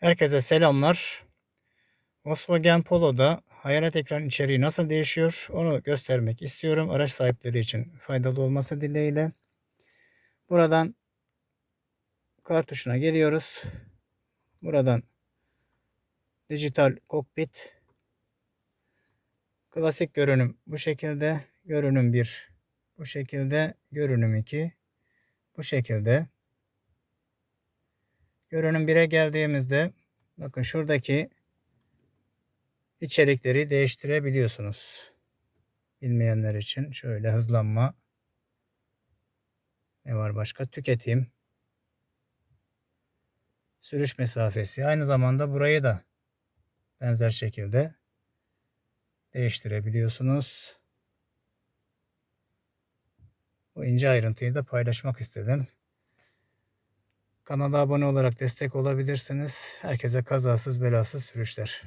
Herkese selamlar. Volkswagen Polo'da hayalet ekran içeriği nasıl değişiyor onu göstermek istiyorum. Araç sahipleri için faydalı olması dileğiyle. Buradan kar tuşuna geliyoruz. Buradan dijital kokpit klasik görünüm bu şekilde. Görünüm 1 bu şekilde. Görünüm 2 bu şekilde. Görünüm 1'e geldiğimizde bakın şuradaki içerikleri değiştirebiliyorsunuz. Bilmeyenler için şöyle hızlanma ne var başka tüketim sürüş mesafesi aynı zamanda burayı da benzer şekilde değiştirebiliyorsunuz. Bu ince ayrıntıyı da paylaşmak istedim. Kanala abone olarak destek olabilirsiniz. Herkese kazasız belasız sürüşler.